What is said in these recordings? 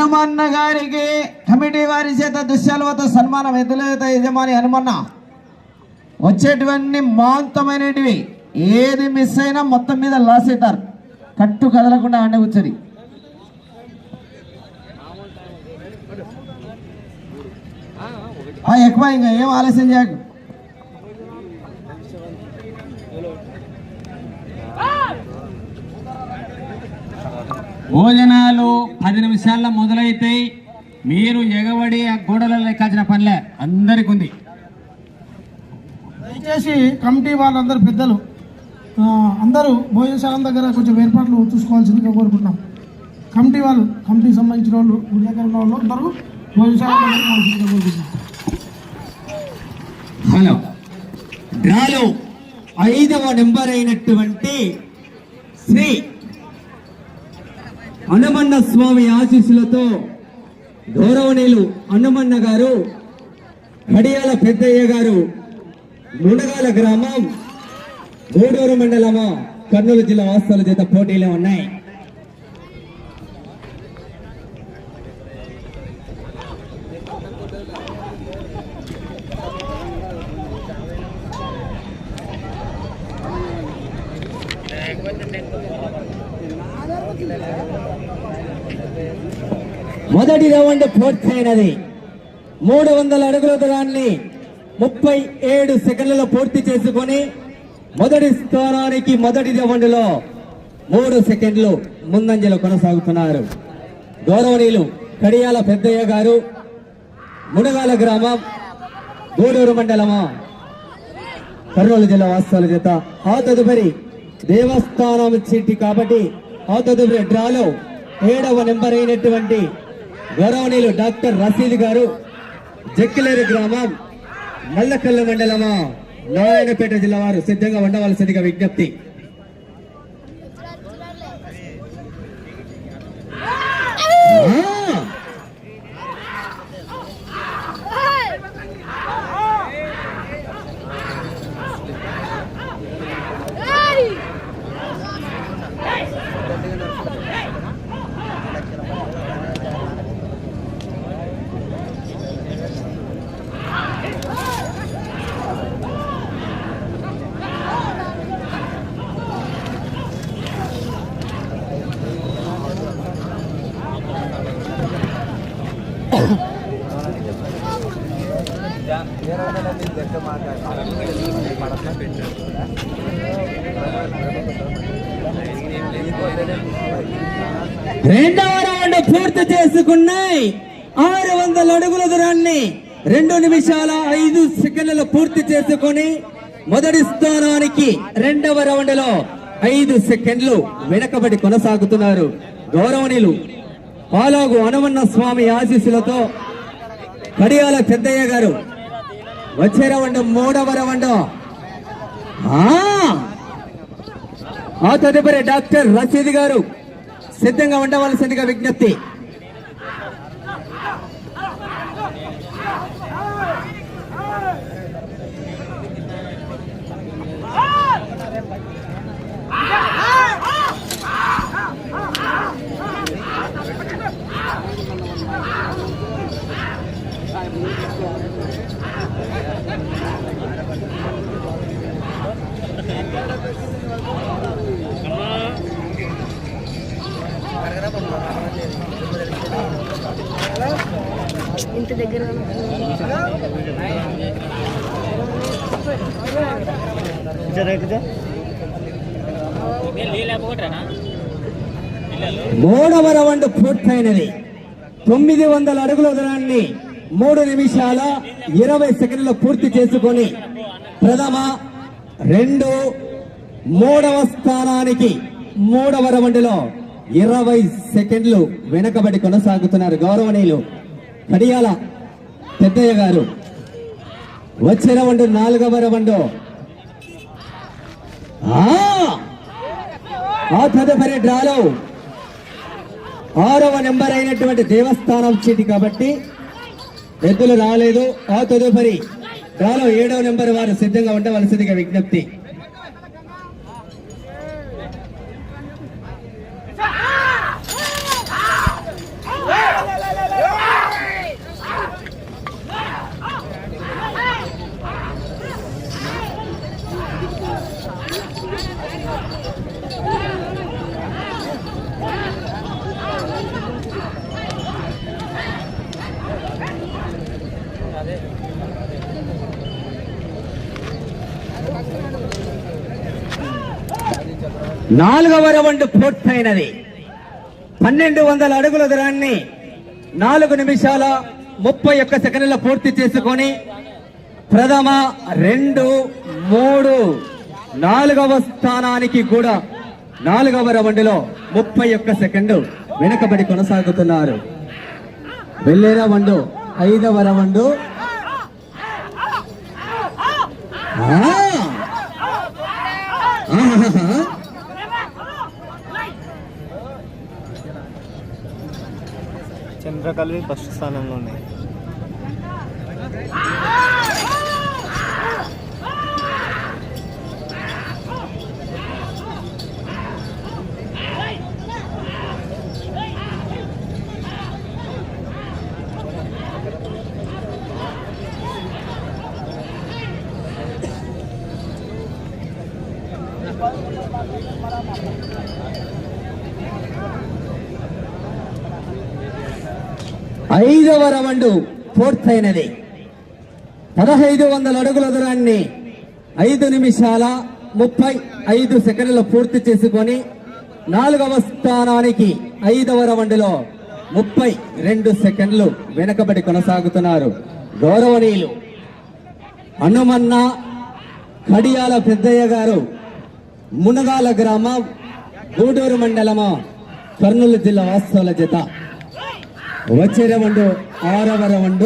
హనుమన్న గారికి కమిటీ వారి చేత దుశ్శాలతో సన్మానం ఎదులేత యజమాని హనుమన్న వచ్చేటివన్నీ మాంతమైనటివి. ఏది మిస్ అయినా మొత్తం మీద లాస్ అవుతారు. కట్టు కదలకుండా ఆడే కూర్చొని. ఆ, ఎక్కువ ఇంకా ఏం ఆలస్యం చేయకు. భోజనాలు పది నిమిషాల్లో మొదలైతాయి. మీరు ఎగబడి ఆ గోడలలో ఎక్కాల్సిన పనిలే. అందరికి ఉంది దయచేసి కమిటీ వాళ్ళందరూ పెద్దలు అందరూ భోజనశాల దగ్గర కొంచెం ఏర్పాట్లు చూసుకోవాల్సిందిగా కోరుకుంటున్నాం. కమిటీ వాళ్ళు కమిటీకి సంబంధించిన వాళ్ళు దగ్గర ఉన్న వాళ్ళు అందరూ భోజనశాల దగ్గర కోరుకుంటున్నాం. హలో. డ్రాలో ఐదవ నెంబర్ అయినటువంటి శ్రీ అన్నమన్న స్వామి ఆశీస్సులతో గౌరవనీయులు అన్నమన్న గారు కడియాల పెద్దయ్య గారు మునగాల గ్రామం గూడూరు మండలము కర్నూలు జిల్లా వాస్తవాల చేత పోటీలు ఉన్నాయి. మొదటి రౌండ్ పూర్తయినది. మూడు వందల అడుగుల దూరాన్ని ముప్పై ఏడు సెకండ్లలో పూర్తి చేసుకొని మొదటి స్థానానికి మొదటి రౌండ్లో మూడు సెకండ్లు ముందంజలు కొనసాగుతున్నారు. గౌరవనీయులు కడియాల పెద్దయ్య గారు మునగాల గ్రామం గూడూరు మండలము కర్నూలు జిల్లా వాస్తవాల చేత. ఆ తదుపరి దేవస్థానం చీటి కాబట్టి ఆ తదుపరి డ్రాలో ఏడవ నెంబర్ అయినటువంటి గౌరవనీయులు డాక్టర్ రసీద్ గారు జక్కిలేరు గ్రామం మల్లకల్లు మండలమా నారాయణపేట జిల్లా వారు సిద్ధంగా ఉండవలసిందిగా విజ్ఞప్తి ఆ! రెండవ రౌండ్ పూర్తి చేసుకున్నాయి. ఆరు వందల అడుగుల దూరాన్ని రెండు నిమిషాల ఐదు సెకండ్లలో పూర్తి చేసుకొని మొదటి స్థానానికి రెండవ రౌండ్లో ఐదు సెకండ్లు వెనకబడి కొనసాగుతున్నారు గౌరవనీయులు పాలాగు అనవన్న స్వామి ఆశీస్సులతో కడియాల పెద్దయ్య గారు వచ్చే రౌండ్ మూడవ రౌండ్ ఆ! తదుపరి డాక్టర్ రషీద్ గారు సిద్ధంగా ఉండవలసిందిగా విజ్ఞప్తి ఇంటి దగ్గర మూడవ రౌండ్ పూర్తయినది. తొమ్మిది వందల అడుగుల దూరాన్ని మూడు నిమిషాల ఇరవై సెకండ్లు పూర్తి చేసుకొని ప్రథమ రెండు మూడవ స్థానానికి మూడవ రౌండ్లో ఇరవై సెకండ్లు వెనకబడి కొనసాగుతున్నారు గౌరవనీయులు కడియాల పెద్దయ్య గారు. వచ్చే రౌండ్ నాలుగవ రౌండ్. ఆ! ఆ తదుపరి డ్రాలో ఆరవ నెంబర్ అయినటువంటి దేవస్థానం చీటి కాబట్టి ఎద్దులు రాలేదు ఆ తదుపరి డ్రాలో ఏడవ నెంబర్ వారు సిద్ధంగా ఉండవలసిందిగా విజ్ఞప్తి. నాలుగవ రౌండ్ పూర్తయినది. పన్నెండు వందల అడుగుల దూరాన్ని నాలుగు నిమిషాల ముప్పై ఒక్క సెకండ్ల పూర్తి చేసుకొని ప్రథమ రెండు మూడు నాలుగవ స్థానానికి కూడా నాలుగవ రౌండ్లో ముప్పై ఒక్క సెకండ్ వెనుకబడి కొనసాగుతున్నారు. వెళ్ళే రౌండ్ ఐదవ రౌండ్. ఆ! ఆహాహా. చంద్రకళవి ఫస్ట్ స్థానంలో ఉన్నాయి ఐదవ రౌండ్ పూర్తయినది. పదహైదు వందల అడుగుల దూరాన్ని ఐదు నిమిషాల ముప్పై ఐదు సెకండ్లు పూర్తి చేసుకొని నాలుగవ స్థానానికి ఐదవ రౌండ్లో ముప్పై రెండు సెకండ్లు వెనకబడి కొనసాగుతున్నారు గౌరవనీయులు హనుమన్న కడియాల పెద్దయ్య గారు మునగాల గ్రామం గూడూరు మండలము కర్నూలు జిల్లా వాస్తవుల జత. వచ్చే రౌండ్ ఆరవ రౌండ్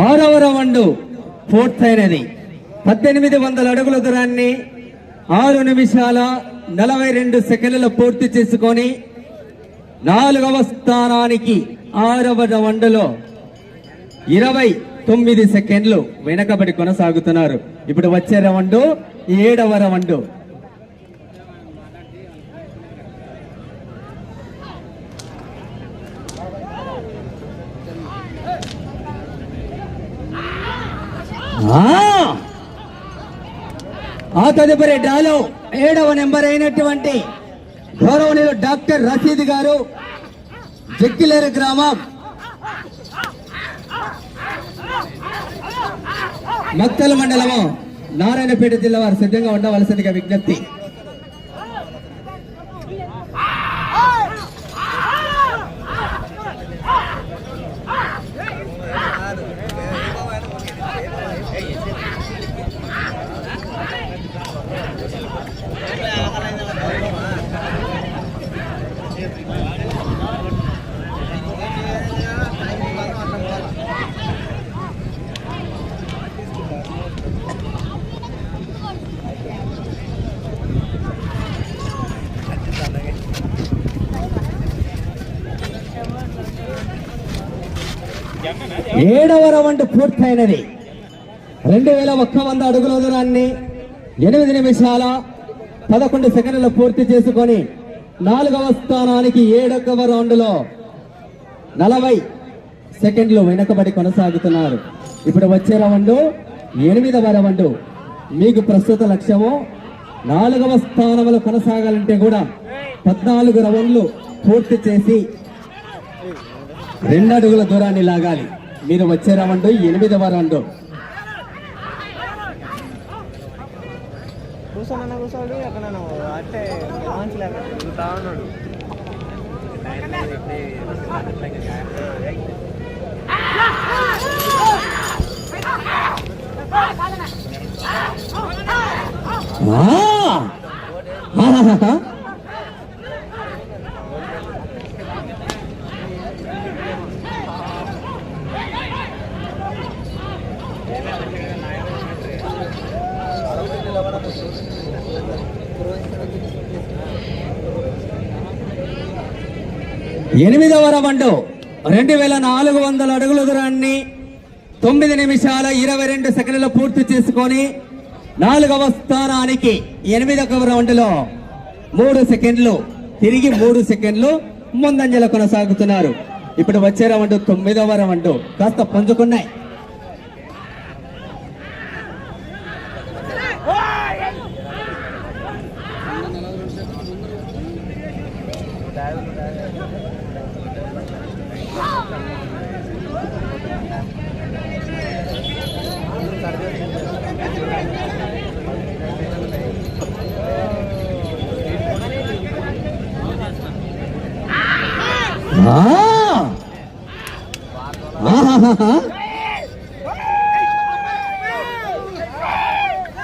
ఆరవ రౌండ్ పూర్తయినది. పద్దెనిమిది వందల అడుగుల దూరాన్ని ఆరు నిమిషాల నలభై రెండు సెకండ్లు పూర్తి చేసుకొని నాలుగవ స్థానానికి ఆరవ రౌండ్లో ఇరవై తొమ్మిది సెకండ్లు వెనకబడి కొనసాగుతున్నారు. ఇప్పుడు వచ్చే రౌండ్ ఏడవ రౌండ్ ఆ! ఆ తదుపరి డ్రాలో ఏడవ నెంబర్ అయినటువంటి గౌరవనీయులు డాక్టర్ రషీద్ గారు జక్కిలేరు గ్రామం. మత్తల మండలము నారాయణపేట జిల్లా వారు సిద్ధంగా ఉండవలసిందిగా విజ్ఞప్తి. ఏడవ రౌండ్ పూర్తయినది. రెండు వేల ఒక్క వంద అడుగుల దూరాన్ని ఎనిమిది నిమిషాల పదకొండు సెకండ్లు పూర్తి చేసుకొని నాలుగవ స్థానానికి ఏడవ రౌండ్లో నలభై సెకండ్లు వెనుకబడి కొనసాగుతున్నారు. ఇప్పుడు వచ్చే రౌండ్ ఎనిమిదవ రౌండ్. మీకు ప్రస్తుత లక్ష్యము నాలుగవ స్థానంలో కొనసాగాలంటే కూడా పద్నాలుగు రౌండ్లు పూర్తి చేసి రెండు అడుగుల దూరాన్ని లాగాలి. మీరు వచ్చే రౌండ్ ఎనిమిదవ రౌండ్. కూర్చోనన్నా కూర్చోడు అక్కడ అంటే తిరుగుతా ఉన్నాడు. ఆ! ఎనిమిదవ రౌండ్. రెండు వేల నాలుగు వందల అడుగుల దూరాన్ని తొమ్మిది నిమిషాల ఇరవై రెండు సెకండ్లు పూర్తి చేసుకొని నాలుగవ స్థానానికి ఎనిమిదవ రౌండ్లో మూడు సెకండ్లు తిరిగి మూడు సెకండ్లు ముందంజలో కొనసాగుతున్నారు. ఇప్పుడు వచ్చే రౌండ్ తొమ్మిదవ రౌండ్. కాస్త పుంజుకున్నాయి.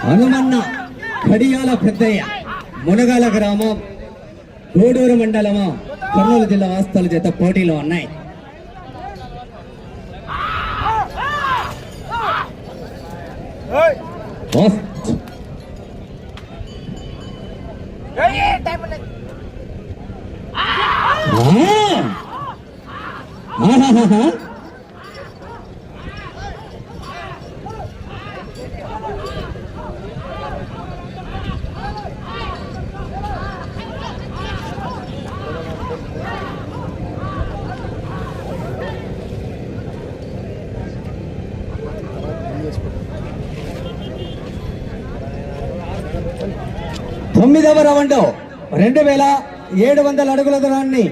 హనుమన్న కడియాల పెద్దయ్య మునగాల గ్రామం గూడూరు మండలము కర్నూలు జిల్లా వాస్తవాల చేత పోటీలో ఉన్నాయి. తొమ్మిదవ రౌండ్ రెండు వేల ఏడు వందల అడుగుల దూరాన్ని.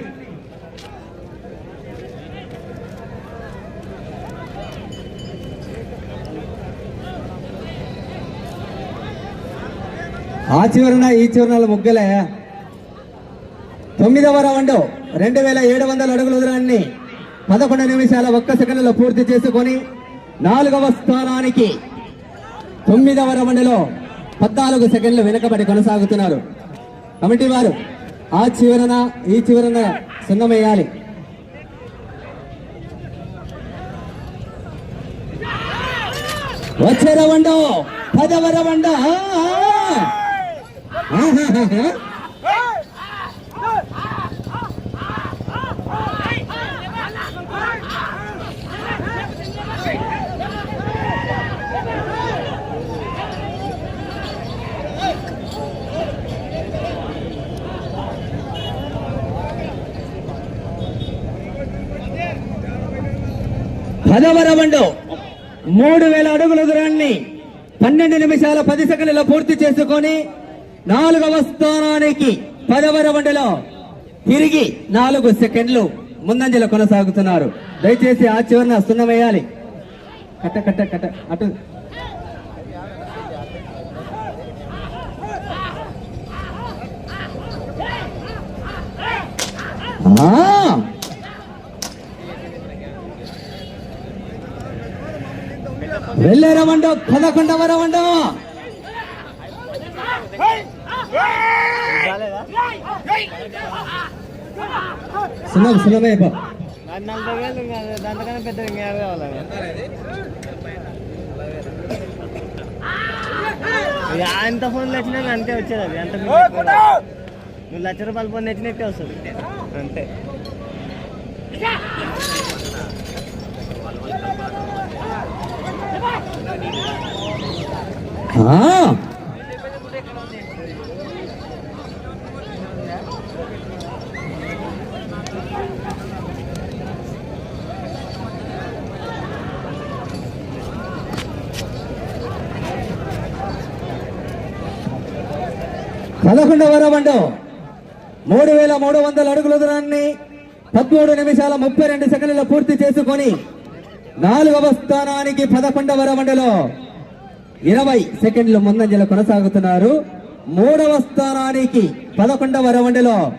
ఆ చివరన ఈ చివరన ముగ్గులే. తొమ్మిదవ రౌండ్ రెండు వేల ఏడు వందల అడుగుల దూరాన్ని పదకొండు నిమిషాల ఒక్క సెకండ్లో పూర్తి చేసుకొని నాలుగవ స్థానానికి తొమ్మిదవ రౌండ్లో పద్నాలుగు సెకండ్లు వెనుకబడి కొనసాగుతున్నారు. కమిటీ వారు ఆ చివరన ఈ చివరన సున్నం వచ్చే రౌండ్ పదవ రౌండ్ ఆ, ఆ. ఆహాహాహా. పదవ రౌండ్ మూడు వేల అడుగుల దూరాన్ని పన్నెండు నిమిషాల పది సెకండ్లలో పూర్తి చేసుకొని నాలుగవ స్థానానికి పదవ రౌండ్లో తిరిగి నాలుగు సెకండ్లు ముందంజలో కొనసాగుతున్నారు. దయచేసి ఆ చివరిన సున్నం వేయాలి కట్ట కట్ట కట్ట అటు. ఆ! వెళ్ళే రవండ పదకొండవ రవండ. బా. అది నలభై వేలు దాంతకన్నా పెద్ద ఇంకా యాభై కావాలి ఎంత ఫోన్లు వచ్చినా అంతే వచ్చేది అది. అంత రాదు. నువ్వు లక్ష రూపాయల ఫోన్ తెచ్చినట్టే వస్తుంది. అంతే. పదకొండవ రౌండ్. మూడు వేల మూడు వందల అడుగుల దూరాన్ని పదమూడు నిమిషాల ముప్పై రెండు సెకండ్లు పూర్తి చేసుకొని నాలుగవ స్థానానికి పదకొండవ రౌండ్లో ఇరవై సెకండ్లు ముందంజలో కొనసాగుతున్నారు. మూడవ స్థానానికి పదకొండవ రౌండ్లో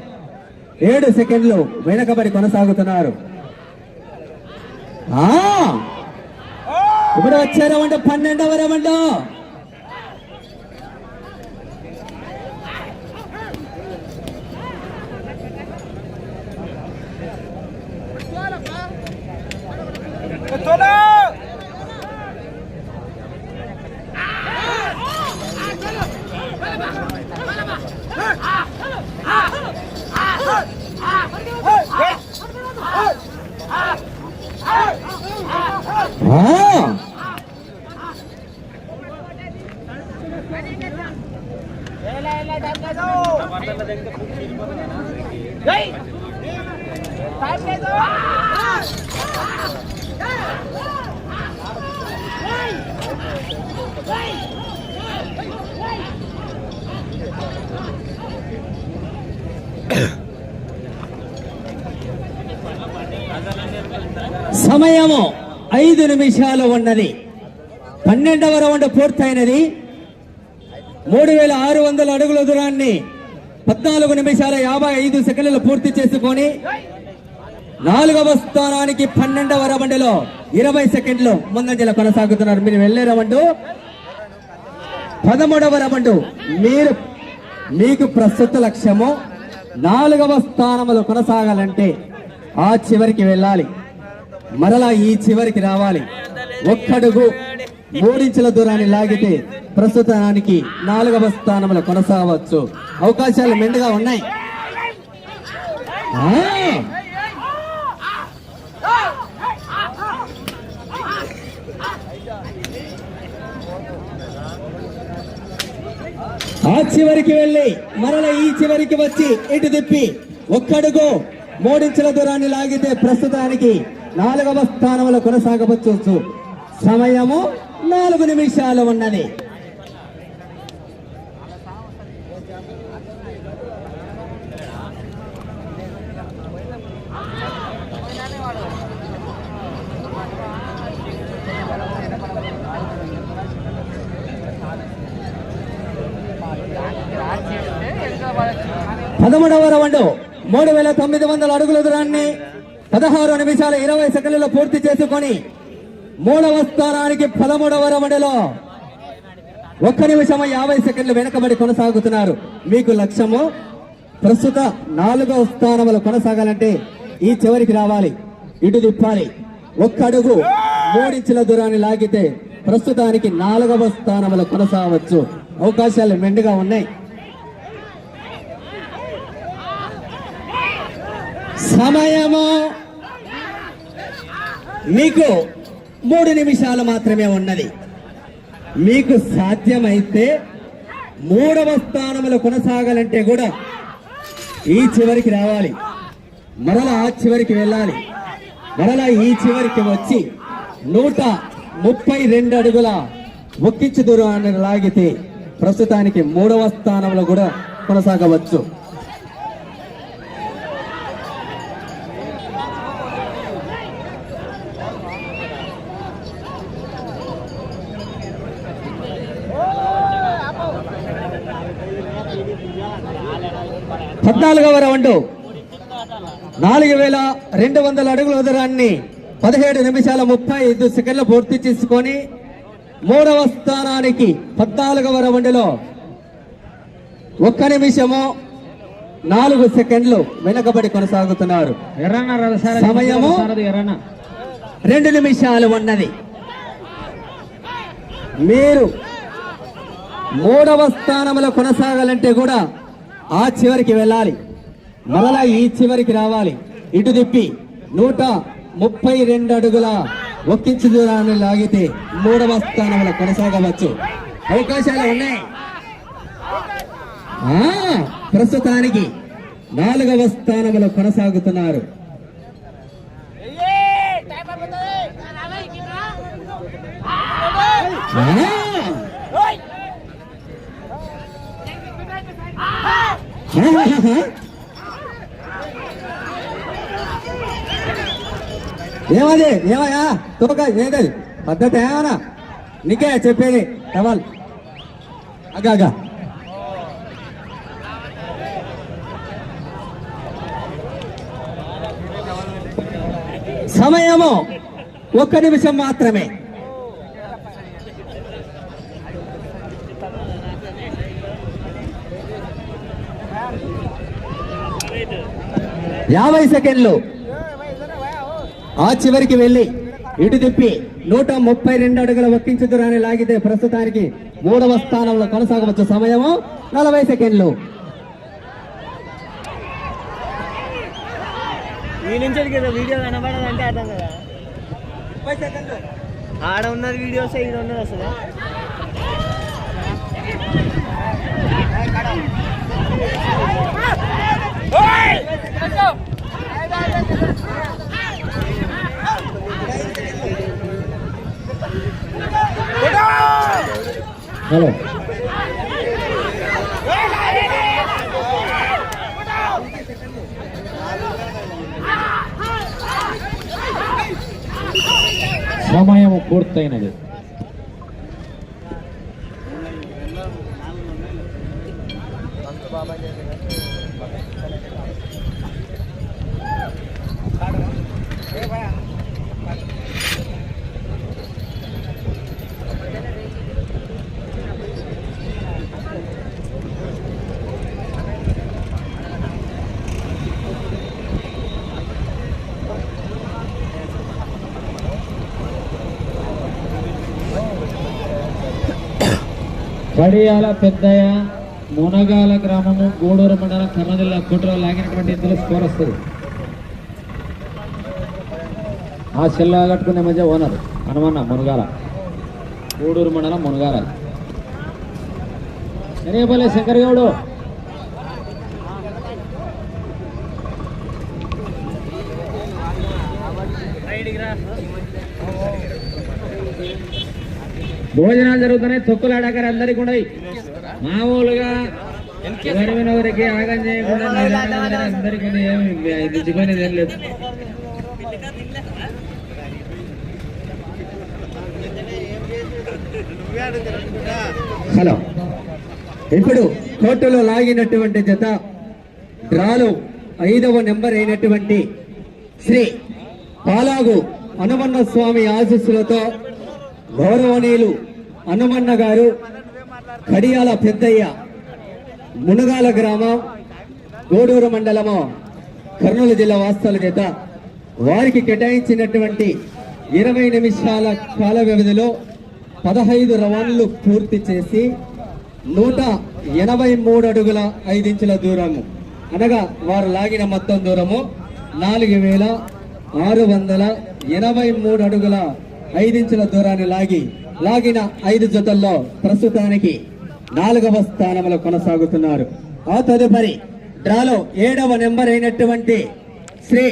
ఏడు సెకండ్లు వెనకబడి కొనసాగుతున్నారు. ఆ! ఇప్పుడు వచ్చే రౌండ్ పన్నెండవ రౌండ్ ఐదు నిమిషాలు ఉన్నది. పన్నెండవ రౌండ్ పూర్తయినది. మూడు వేల ఆరు వందల అడుగుల దూరాన్ని పద్నాలుగు నిమిషాల యాభై ఐదు సెకండ్లు పూర్తి చేసుకొని నాలుగవ స్థానానికి పన్నెండవ రౌండ్లో ఇరవై సెకండ్లు ముందంజల కొనసాగుతున్నారు. మీరు వెళ్ళే రౌండ్. పదమూడవ రౌండ్. మీరు మీకు ప్రస్తుత లక్ష్యము నాలుగవ స్థానములో కొనసాగాలంటే ఆ చివరికి వెళ్ళాలి. మరలా ఈ చివరికి రావాలి. ఒక్కడుగు మూడించుల దూరాన్ని లాగితే ప్రస్తుతానికి నాలుగవ స్థానంలో కొనసాగవచ్చు. అవకాశాలు మెండుగా ఉన్నాయి. ఆ! చివరికి వెళ్ళి మరల ఈ చివరికి వచ్చి ఇటు తిప్పి ఒక్కడుగు మూడించుల దూరాన్ని లాగితే ప్రస్తుతానికి నాలుగవ స్థానంలో కొనసాగవచ్చు సమయము నాలుగు నిమిషాలు ఉన్నది. పదమూడవ రౌండ్ మూడు వేల తొమ్మిది వందల అడుగుల దూరాన్ని పదహారు నిమిషాల ఇరవై సెకండ్లలో పూర్తి చేసుకొని మూడవ స్థానానికి పదమూడవ రౌండ్లో ఒక్క నిమిషం యాభై సెకండ్లు వెనకబడి కొనసాగుతున్నారు. మీకు లక్ష్యము ప్రస్తుత నాలుగవ స్థానంలో కొనసాగాలంటే ఈ చివరికి రావాలి. ఇటు తిప్పాలి. ఒక్క అడుగు మూడించుల దూరాన్ని లాగితే ప్రస్తుతానికి నాలుగవ స్థానంలో కొనసాగవచ్చు. అవకాశాలు మెండుగా ఉన్నాయి. సమయము మీకు మూడు నిమిషాలు మాత్రమే ఉన్నది. మీకు సాధ్యమైతే మూడవ స్థానంలో కొనసాగాలంటే కూడా ఈ చివరికి రావాలి. మరలా ఆ చివరికి వెళ్ళాలి. మరలా ఈ చివరికి వచ్చి నూట ముప్పై రెండు అడుగుల ఒక్కించు దూరాన్ని లాగితే ప్రస్తుతానికి మూడవ స్థానంలో కూడా కొనసాగవచ్చు. పద్నాలుగవ రౌండ్. నాలుగు వేల రెండు వందల అడుగుల దూరాన్ని పదిహేడు నిమిషాల ముప్పై ఐదు సెకండ్లు పూర్తి చేసుకొని మూడవ స్థానానికి పద్నాలుగవ రౌండ్లో ఒక్క నిమిషము నాలుగు సెకండ్లు వెనకబడి కొనసాగుతున్నారు. సమయము? రెండు నిమిషాలు ఉన్నది. మీరు మూడవ స్థానంలో కొనసాగాలంటే కూడా ఆ చివరికి వెళ్ళాలి. మరలా ఈ చివరికి రావాలి. ఇటు తిప్పి నూట ముప్పై రెండు అడుగుల ఒక్కించు దూరాన్ని లాగితే మూడవ స్థానంలో కొనసాగవచ్చు. అవకాశాలు ఉన్నాయి. ఆ, ప్రస్తుతానికి నాలుగవ స్థానంలో కొనసాగుతున్నారు. ఏమది? ఏమయ్యా? తోక ఏదది పద్ధతి ఏమన్నా నీకే చెప్పేది. టవల్. అగా సమయము ఒక్క నిమిషం మాత్రమే. యాభై సెకండ్లు. ఆ చివరికి వెళ్ళి ఇటు తిప్పి నూట ముప్పై రెండు అడుగుల ఒక్కించు దూరాన్ని లాగితే ప్రస్తుతానికి మూడవ స్థానంలో కొనసాగవచ్చు సమయము. నలభై సెకండ్లు. ఆడ ఉన్నది వీడియోస్ ఈడ ఉన్నది అసలు. హలో సమయం పూర్తయినది కడియాల పెద్దయ్య మునగాల గ్రామము గూడూరు మండలం కర్నూలు జిల్లా కుట్ర లాగినటువంటి ఇందులో స్కోర్ వస్తుంది. ఆ చెల్లా కట్టుకునే మధ్య ఓనర్ హనుమన్న మునగాల. గూడూరు మండలం మునగాల. ఎనేపల్లి శంకర్ గౌడు భోజనాలు జరుగుతున్నాయి తొక్కులు ఆడాకరు అందరికి ఉన్నాయి మామూలుగా వరకు ఆగం చేయకుండా అందరికీ ఏం లేదు. హలో. ఇప్పుడు కోర్టులో లాగినటువంటి జత డ్రాలో ఐదవ నెంబర్ అయినటువంటి శ్రీ పాలాగు హనుమన్న స్వామి ఆశీస్సులతో గౌరవనీయులు హనుమన్న గారు కడియాల పెద్దయ్య మునగాల గ్రామం గోడూరు మండలము కర్నూలు జిల్లా వాస్తవాల చేత వారికి కేటాయించినటువంటి ఇరవై నిమిషాల కాల వ్యవధిలో పదహైదు రవాన్లు పూర్తి చేసి నూట ఎనభై మూడు అడుగుల ఐదించుల దూరము. అనగా వారు లాగిన మొత్తం దూరము నాలుగు వేల ఆరు వందల ఎనభై మూడు అడుగుల ఐదించుల దూరాన్ని లాగి లాగిన ఐదు జతల్లో ప్రస్తుతానికి నాలుగవ స్థానంలో కొనసాగుతున్నారు. ఆ తదుపరి డ్రాలో ఏడవ నెంబర్ అయినటువంటి శ్రీ